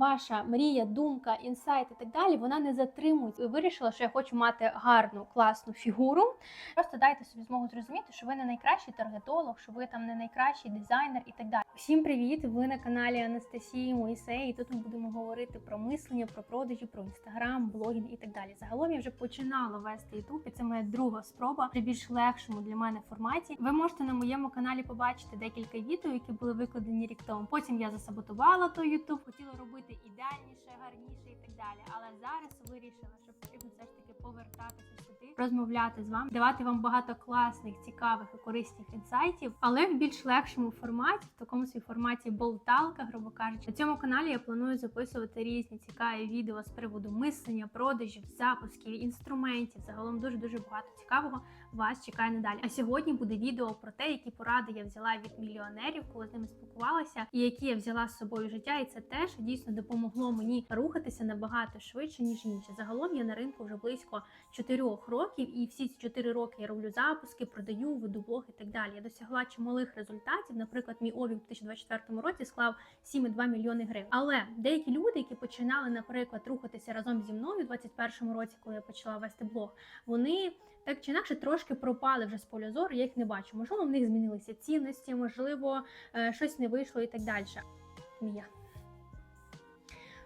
ваша мрія, думка, інсайт і так далі, вона не затримується. Ви вирішили, що я хочу мати гарну, класну фігуру. Просто дайте собі змогу зрозуміти, що ви не найкращий таргетолог, що ви там не найкращий дизайнер і так далі. Всім привіт! Ви на каналі Анастасії Моїсей. І тут ми будемо говорити про мислення, про продажі, про інстаграм, блогінг і так далі. Загалом я вже починала вести Ютуб, і це моя друга спроба при більш легшому для мене форматі. Ви можете на моєму каналі побачити декілька відео, які були викладені рік тому. Потім я засаботувала той Ютуб, хотіла робити ідеальніше, гарніше і так далі. Але зараз вирішила, що потрібно все ж таки повертатися сюди, розмовляти з вами, давати вам багато класних, цікавих і корисних інсайтів, але в більш легшому форматі, в такому свій форматі болталка, грубо кажучи. На цьому каналі я планую записувати різні цікаві відео з приводу мислення, продажів, запусків, інструментів. Загалом дуже дуже багато цікавого вас чекає надалі. А сьогодні буде відео про те, які поради я взяла від мільйонерів, коли з ними спілкувалася, і які я взяла з собою життя. І це теж дійсно допомогло мені рухатися набагато швидше ніж інші. Загалом я на ринку вже близько 4 років, і всі ці 4 роки я роблю запуски, продаю, веду блог і так далі. Я досягла чималих результатів. Наприклад, мій обіг у 2024 році склав 7,2 мільйони гривень. Але деякі люди, які починали, наприклад, рухатися разом зі мною у 2021 році, коли я почала вести блог, вони так чи інакше трошки пропали вже з поля зору. Я їх не бачу. Можливо, в них змінилися цінності, можливо, е, щось не вийшло і так далі. Мія.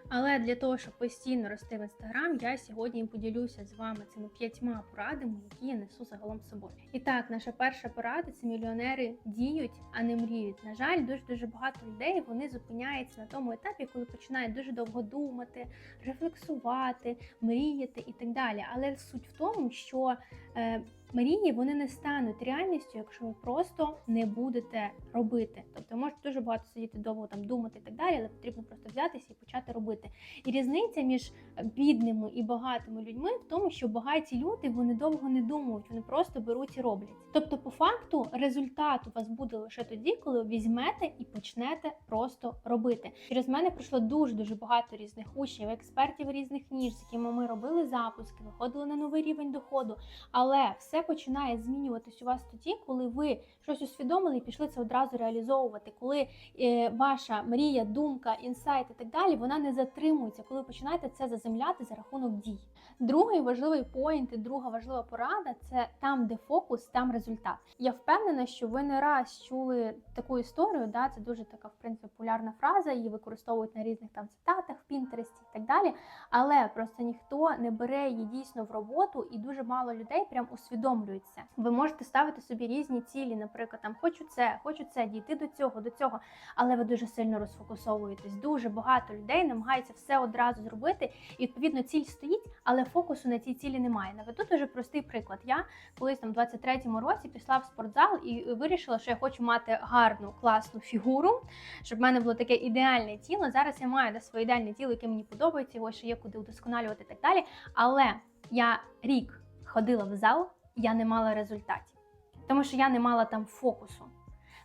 Але для того, щоб постійно рости в інстаграм, я сьогодні поділюся з вами цими п'ятьма порадами, які я несу загалом з собою. І так, наша перша порада це мільйонери діють, а не мріють. На жаль, дуже дуже багато людей вони зупиняються на тому етапі, коли починають дуже довго думати, рефлексувати, мріяти і так далі. Але суть в тому, що е, мрії вони не стануть реальністю, якщо ви просто не будете робити. Тобто, ви можете дуже багато сидіти довго там думати і так далі, але потрібно просто взятися і почати робити. І різниця між бідними і багатими людьми в тому, що багаті люди вони довго не думають, вони просто беруть і роблять. Тобто, по факту, результат у вас буде лише тоді, коли ви візьмете і почнете просто робити. Через мене пройшло дуже дуже багато різних учнів, експертів різних ніж, з якими ми робили запуски, виходили на новий рівень доходу. Але все починає змінюватись у вас тоді, коли ви щось усвідомили і пішли це одразу реалізовувати, коли е, ваша мрія, думка, інсайт і так далі, вона не затримується, коли ви починаєте це заземляти за рахунок дій. Другий важливий поінт, і друга важлива порада це там, де фокус, там результат. Я впевнена, що ви не раз чули таку історію. Да, це дуже така в принципі популярна фраза, її використовують на різних там цитатах, в Пінтересті і так далі. Але просто ніхто не бере її дійсно в роботу, і дуже мало людей прям усвідомлюється. Ви можете ставити собі різні цілі, наприклад, там хочу це, хочу це, дійти до цього, до цього, але ви дуже сильно розфокусовуєтесь. Дуже багато людей намагаються все одразу зробити, і відповідно ціль стоїть, але фокусу на цій цілі немає. Наведу дуже простий приклад. Я колись там в 23-му році пішла в спортзал і вирішила, що я хочу мати гарну, класну фігуру, щоб в мене було таке ідеальне тіло. Зараз я маю да, своє ідеальне тіло, яке мені подобається, його ще є куди удосконалювати і так далі. Але я рік ходила в зал, я не мала результатів, тому що я не мала там фокусу.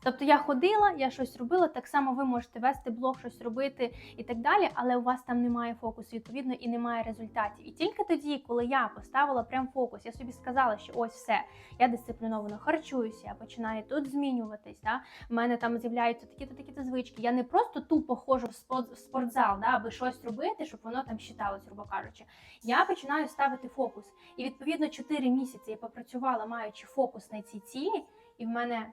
Тобто я ходила, я щось робила, так само ви можете вести блог, щось робити і так далі, але у вас там немає фокусу, відповідно, і немає результатів. І тільки тоді, коли я поставила прям фокус, я собі сказала, що ось все, я дисципліновано харчуюся, я починаю тут змінюватись. Да? У мене там з'являються такі-то такі-то звички. Я не просто тупо ходжу в спорт- в спортзал, да, аби щось робити, щоб воно там считалось, грубо кажучи. Я починаю ставити фокус. І відповідно 4 місяці я попрацювала, маючи фокус на цій цілі, і в мене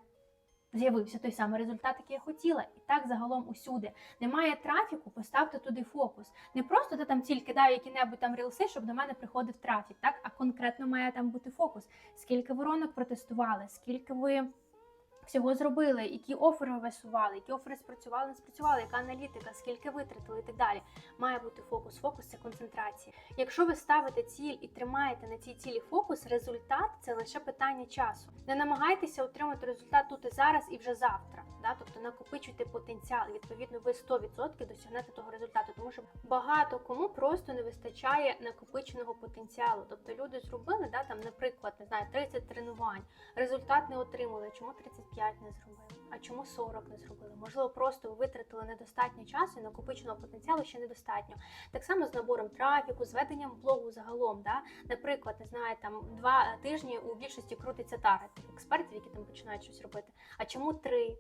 з'явився той самий результат, який я хотіла. І так загалом усюди. Немає трафіку, поставте туди фокус. Не просто ти там тільки кидаю які-небудь там рілси, щоб до мене приходив трафік, так? а конкретно має там бути фокус. Скільки воронок протестували, скільки ви. Всього зробили, які офери висували, які офери спрацювали, не спрацювали, яка аналітика, скільки витратили і так далі. Має бути фокус. Фокус це концентрація. Якщо ви ставите ціль і тримаєте на цій цілі фокус, результат це лише питання часу. Не намагайтеся отримати результат тут і зараз і вже завтра. Да? Тобто накопичуйте потенціал, відповідно ви 100% досягнете того результату, тому що багато кому просто не вистачає накопиченого потенціалу. Тобто люди зробили, да, там, наприклад, не знаю, 30 тренувань, результат не отримали. Чому 35 не зробили? А чому 40 не зробили? Можливо, просто ви витратили недостатньо часу і накопиченого потенціалу ще недостатньо. Так само з набором трафіку, з веденням блогу загалом. Да? Наприклад, не знаю, там два тижні у більшості крутиться таргет експертів, які там починають щось робити. А чому три?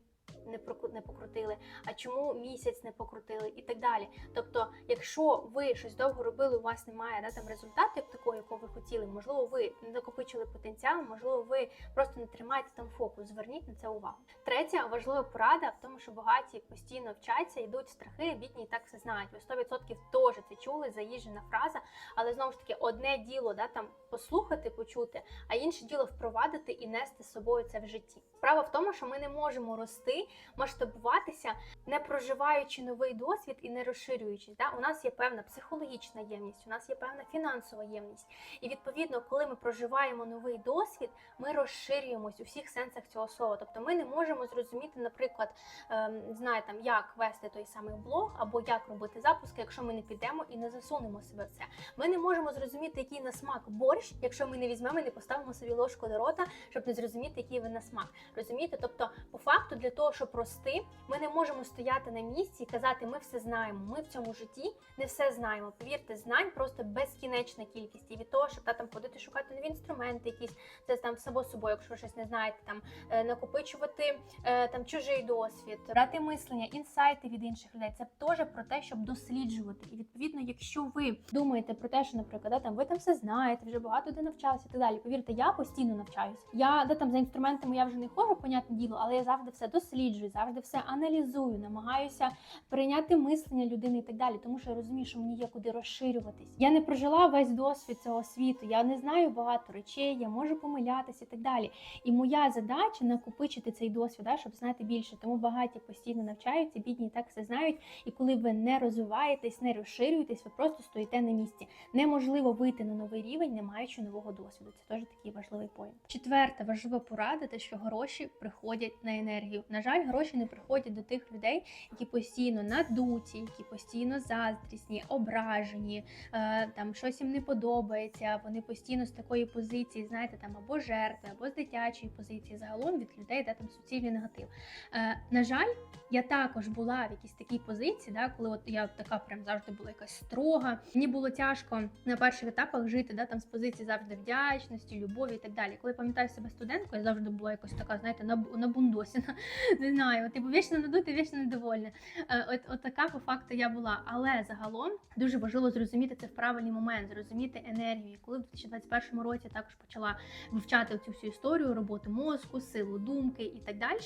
Не не покрутили, а чому місяць не покрутили, і так далі. Тобто, якщо ви щось довго робили, у вас немає да, там результату такого, якого ви хотіли, можливо, ви не накопичили потенціал, можливо, ви просто не тримаєте там фокус. Зверніть на це увагу. Третя важлива порада в тому, що багаті постійно вчаться, йдуть страхи, бідні і так все знають. Ви 100% теж це чули, заїжджена фраза, але знову ж таки, одне діло да там послухати, почути, а інше діло впровадити і нести з собою це в житті. Справа в тому, що ми не можемо рости, масштабуватися, не проживаючи новий досвід і не розширюючись. Да? У нас є певна психологічна ємність, у нас є певна фінансова ємність. І відповідно, коли ми проживаємо новий досвід, ми розширюємось у всіх сенсах цього слова. Тобто ми не можемо зрозуміти, наприклад, ем, знає там, як вести той самий блог або як робити запуски, якщо ми не підемо і не засунемо себе в це. Ми не можемо зрозуміти, який на смак борщ, якщо ми не візьмемо і не поставимо собі ложку до рота, щоб не зрозуміти, який він на смак. Розумієте? Тобто, по факту, для того, щоб рости, ми не можемо стояти на місці і казати, ми все знаємо. Ми в цьому житті не все знаємо. Повірте, знань просто безкінечна кількість. І від того, щоб та, там ходити шукати нові інструменти, якісь це там само собою, якщо ви щось не знаєте, там е, накопичувати е, там чужий досвід, брати мислення, інсайти від інших людей. Це теж про те, щоб досліджувати. І відповідно, якщо ви думаєте про те, що, наприклад, там ви там все знаєте, вже багато де навчалися і так далі. Повірте, я постійно навчаюся. Я де там за інструментами я вже не ходжу, понятне діло, але я завжди все досліджую, завжди все аналізую, намагаюся прийняти мислення людини і так далі, тому що я розумію, що мені є куди розширюватись. Я не прожила весь досвід цього світу, я не знаю багато речей, я можу помилятися і так далі. І моя задача накопичити цей досвід, да, щоб знати більше. Тому багаті постійно навчаються, бідні так все знають. І коли ви не розвиваєтесь, не розширюєтесь, ви просто стоїте на місці. Неможливо вийти на новий рівень, не маючи нового досвіду. Це теж такий важливий поінт. Четверта важлива порада, те, що гроші приходять на енергію. На жаль, гроші не приходять до тих людей, які постійно надуті, які постійно заздрісні, ображені, е, там щось їм не подобається. Вони постійно з такої позиції, знаєте, там або жертви, або з дитячої позиції, загалом від людей, де там суцільний негатив. Е, на жаль, я також була в якійсь такій позиції, да, коли от я така прям завжди була якась строга. Мені було тяжко на перших етапах жити, да, там з позиції завжди вдячності, любові і так далі. Коли пам'ятаю себе студенткою, я завжди була якось така, знаєте, набундосіна. Не знаю, типу вічно надута, вічно недовольна. Е, От, от така по факту я була. Але загалом дуже важливо зрозуміти це в правильний момент, зрозуміти енергію. Коли в 2021 році я також почала вивчати цю всю історію роботи мозку, силу думки і так далі,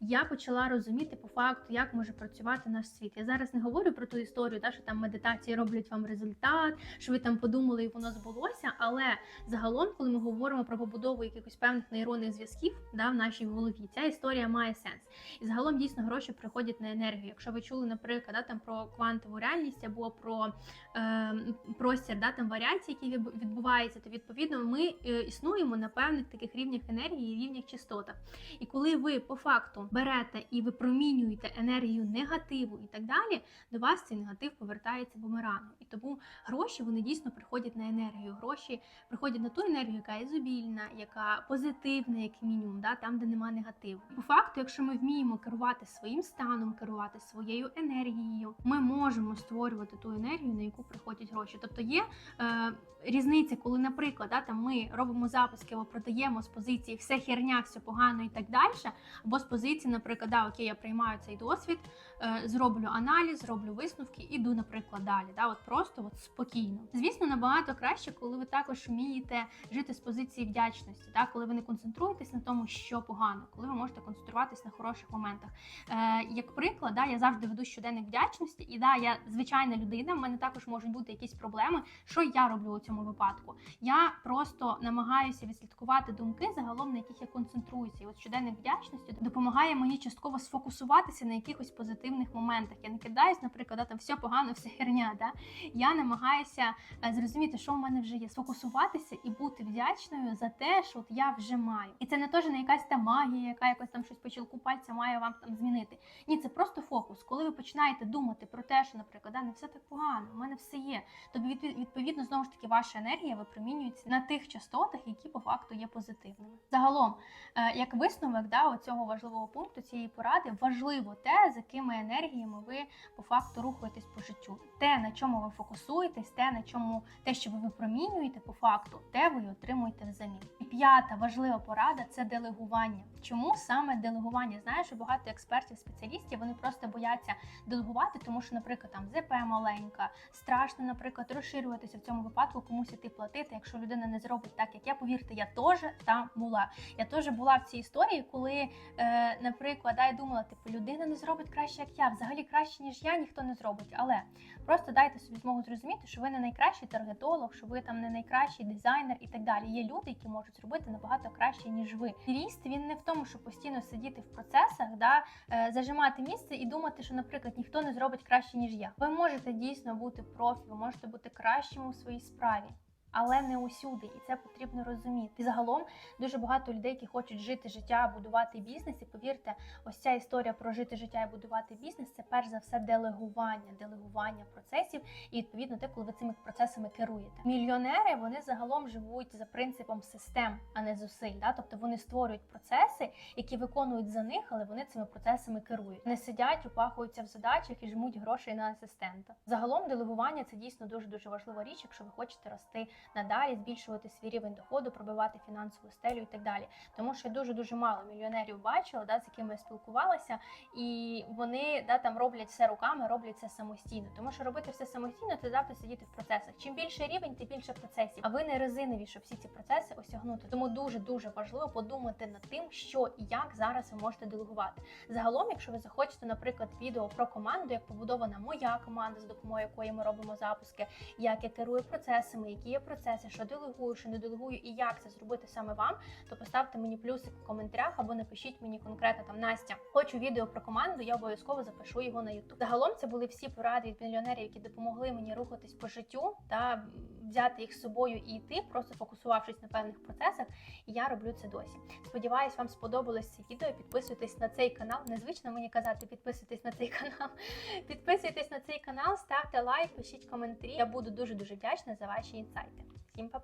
я почала розуміти по факту, як може працювати наш світ. Я зараз не говорю про ту історію, та, що там медитації роблять вам результат, що ви там подумали і воно збулося. Але загалом, коли ми говоримо про побудову якихось певних нейронних зв'язків да, в нашій голові, ця історія має сенс. І загалом дійсно гроші приходять на енергію. Якщо ви чули, наприклад, да, там про квантову реальність або про е, простір да, там варіацій, які відбуваються, то відповідно ми е, існуємо на певних таких рівнях енергії і рівнях частотах. І коли ви по факту берете і випромінюєте енергію негативу і так далі, до вас цей негатив повертається бумерангом. І тому гроші вони дійсно приходять на енергію. Гроші приходять на ту енергію, яка ізобільна, яка позитивна, як мінімум, да, там, де нема негативу. По факту, якщо ми вміємо керувати своїм станом, керувати своєю енергією, ми можемо створювати ту енергію, на яку приходять гроші. Тобто є е, різниця, коли, наприклад, да, там ми робимо запуски або продаємо з позиції все херня, все погано і так далі, або з позиції, наприклад, да, окей, я приймаю цей досвід, е, зроблю аналіз, зроблю висновки, іду, наприклад, далі. Да, от просто от спокійно. Звісно, набагато краще, коли ви також вмієте жити з позиції вдячності, да, коли ви не концентруєтесь на тому, що погано, коли ви можете концентруватись на хороших моментах. Е, як приклад, да, я завжди веду щоденник вдячності, і да, я звичайна людина. в мене також можуть бути якісь проблеми. Що я роблю у цьому випадку? Я просто намагаюся відслідкувати думки загалом, на яких я концентруюся. І от щоденник вдячності допомагає мені частково сфокусуватися на якихось позитивних моментах. Я не кидаюсь, наприклад, там все погано, все херня. Да? Я намагаюся е, зрозуміти, що в мене вже є, сфокусуватися і бути вдячною за те, що от я вже маю. І це не теж не якась та магія, яка якось там щось по чілку пальця має вам там змінити. Ні, це просто фокус. Коли ви починаєте думати про те, що, наприклад, да, не все так погано, у мене все є. То відпі- відповідно знову ж таки ваша енергія випромінюється на тих частотах, які по факту є позитивними. Загалом, е, як висновок да, цього важливого пункту цієї поради, важливо те, з якими енергіями ви по факту рухаєтесь по життю. Те, на чому ви фокусуєтесь, те, на чому те, що ви випромінюєте по факту, те ви отримуєте взамін. І п'ята важлива порада це делегування. Чому саме делегування? Що багато експертів, спеціалістів вони просто бояться делегувати, тому що, наприклад, там ЗП маленька, страшно, наприклад, розширюватися в цьому випадку, комусь іти платити. Якщо людина не зробить так, як я, повірте, я теж там була. Я теж була в цій історії, коли, е, наприклад, я думала, типу, людина не зробить краще, як я. Взагалі краще, ніж я, ніхто не зробить. Але просто дайте собі змогу зрозуміти, що ви не найкращий таргетолог, що ви там не найкращий дизайнер і так далі. Є люди, які можуть зробити набагато краще, ніж ви. Ріст він не в тому, щоб постійно сидіти в процесах, да, е, зажимати місце і думати, що, наприклад, ніхто не зробить краще, ніж я. Ви можете дійсно бути профі, ви можете бути кращим у своїй справі. Але не усюди, і це потрібно розуміти. Загалом дуже багато людей, які хочуть жити життя, будувати бізнес. І повірте, ось ця історія про жити життя і будувати бізнес це перш за все делегування, делегування процесів, і відповідно те, коли ви цими процесами керуєте. Мільйонери вони загалом живуть за принципом систем, а не зусиль. Да? Тобто вони створюють процеси, які виконують за них, але вони цими процесами керують. Не сидять, упахуються в задачах і жмуть грошей на асистента. Загалом делегування це дійсно дуже дуже важлива річ, якщо ви хочете рости надалі, збільшувати свій рівень доходу, пробивати фінансову стелю і так далі. Тому що я дуже дуже мало мільйонерів бачила, да, з якими я спілкувалася, і вони да там роблять все руками, роблять це самостійно. Тому що робити все самостійно, це завжди сидіти в процесах. Чим більше рівень, тим більше процесів. А ви не резинові, щоб всі ці процеси осягнути. Тому дуже дуже важливо подумати над тим, що і як зараз ви можете делегувати. Загалом, якщо ви захочете, наприклад, відео про команду, як побудована моя команда, з допомогою якої ми робимо запуски, як я керую процесами, які є процеси, що делегую, що не делегую, і як це зробити саме вам, то поставте мені плюсик в коментарях або напишіть мені конкретно там Настя. Хочу відео про команду, я обов'язково запишу його на YouTube. Загалом це були всі поради від мільйонерів, які допомогли мені рухатись по життю та взяти їх з собою і йти, просто фокусувавшись на певних процесах. І я роблю це досі. Сподіваюсь, вам сподобалось це відео. Підписуйтесь на цей канал. Незвично мені казати, підписуйтесь на цей канал. Підписуйтесь на цей канал, ставте лайк, пишіть коментарі. Я буду дуже дуже вдячна за ваші інсайти. Всім па-па!